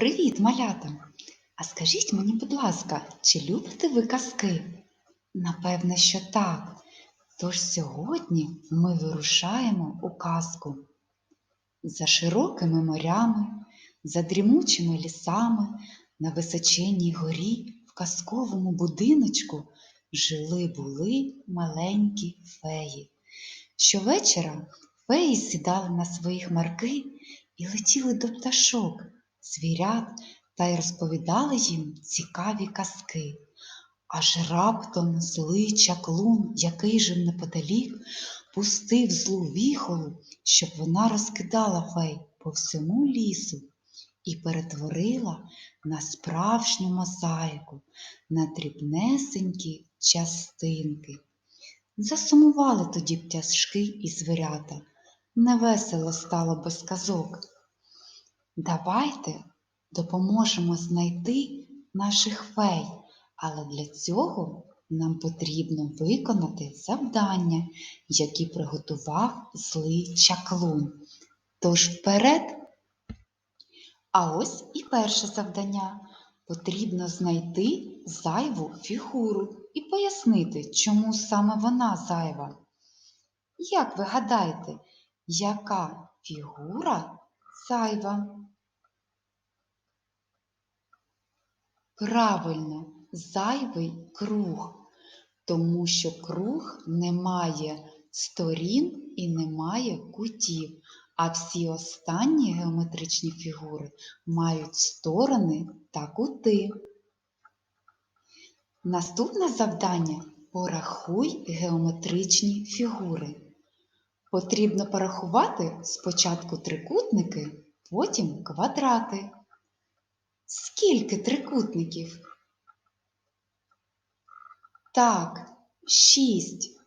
Привіт, малята! А скажіть мені, будь ласка, чи любите ви казки? Напевне, що так. Тож сьогодні ми вирушаємо у казку. За широкими морями, за дрімучими лісами, на височенній горі в казковому будиночку жили були маленькі феї. Щовечора феї сідали на свої хмарки і летіли до пташок, звірят та й розповідали їм цікаві казки. Аж раптом злий чаклун, який жив неподалік, пустив злу віхолу, щоб вона розкидала фей по всьому лісу і перетворила на справжню мозаїку, на дрібнесенькі частинки. Засумували тоді пташки і звірята. Невесело стало без казок. Давайте допоможемо знайти наших фей, але для цього нам потрібно виконати завдання, які приготував злий чаклун. Тож вперед. А ось і перше завдання. Потрібно знайти зайву фігуру і пояснити, чому саме вона зайва. Як ви гадаєте, яка фігура зайва? Правильно, зайвий круг, тому що круг не має сторін і не має кутів, а всі останні геометричні фігури мають сторони та кути. Наступне завдання порахуй геометричні фігури. Потрібно порахувати спочатку трикутники, потім квадрати. Скільки трикутників? Так, шість.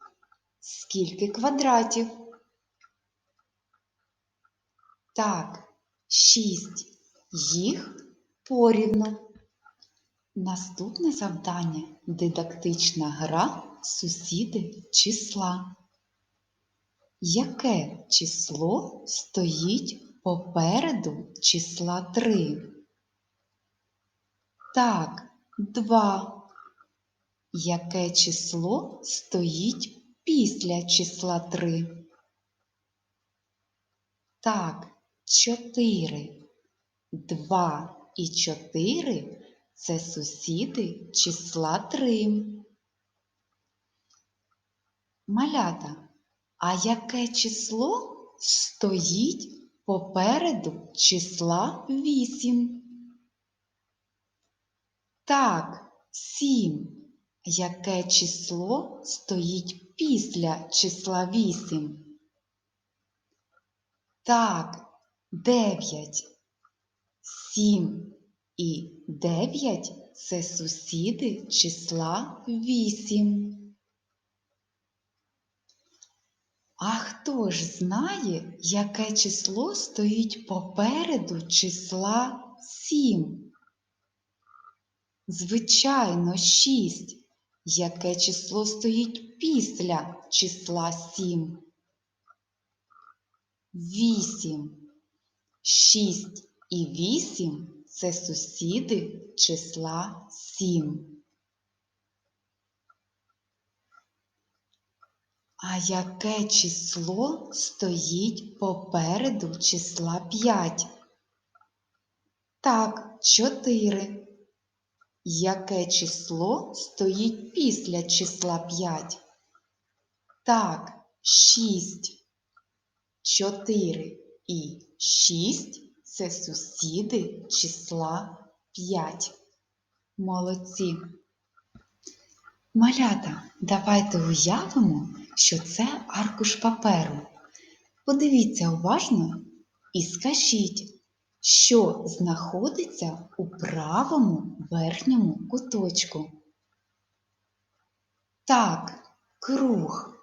Скільки квадратів? Так, шість. Їх порівну. Наступне завдання дидактична гра сусіди числа. Яке число стоїть попереду числа 3? Так, 2. Яке число стоїть після числа 3? Так, 4. 2 і 4 це сусіди числа 3. Малята, а яке число стоїть попереду числа 8? Так, 7. Яке число стоїть після числа 8? Так, 9. 7 і 9 це сусіди числа 8. А хто ж знає, яке число стоїть попереду числа 7? Звичайно, 6. Яке число стоїть після числа 7? 8. 6 і 8 це сусіди числа 7. А яке число стоїть попереду числа 5? Так, 4. Яке число стоїть після числа 5? Так, 6. 4 і 6 це сусіди числа 5. Молодці. Малята, давайте уявимо, що це аркуш паперу. Подивіться уважно і скажіть, що знаходиться у правому верхньому куточку. Так, круг.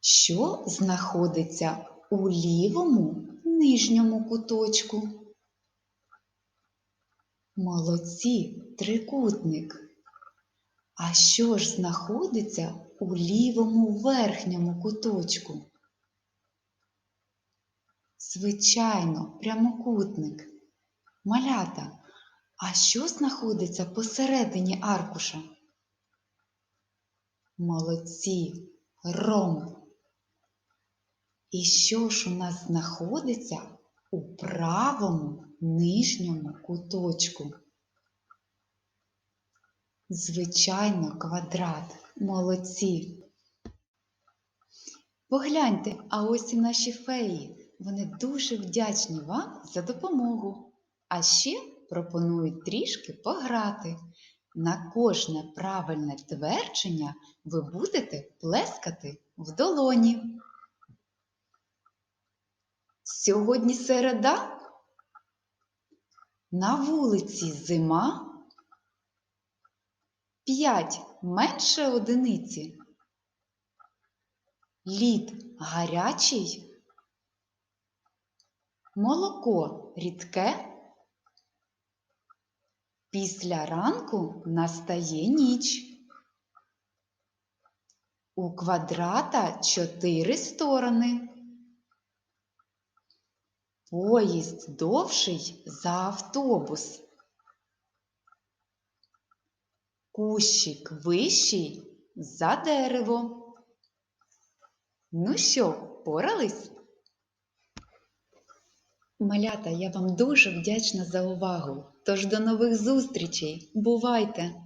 Що знаходиться у лівому нижньому куточку? Молодці, трикутник. А що ж знаходиться у лівому верхньому куточку? Звичайно, прямокутник. Малята, а що знаходиться посередині аркуша? Молодці, ром. І що ж у нас знаходиться у правому нижньому куточку? Звичайно, квадрат. Молодці. Погляньте, а ось і наші феї. Вони дуже вдячні вам за допомогу. А ще пропонують трішки пограти. На кожне правильне твердження ви будете плескати в долоні. Сьогодні середа. На вулиці зима. П'ять менше одиниці. Лід гарячий. Молоко рідке. Після ранку настає ніч. У квадрата чотири сторони. Поїзд довший за автобус. Кущик вищий за дерево. Ну що, впорались? Малята, я вам дуже вдячна за увагу. Тож до нових зустрічей. Бувайте!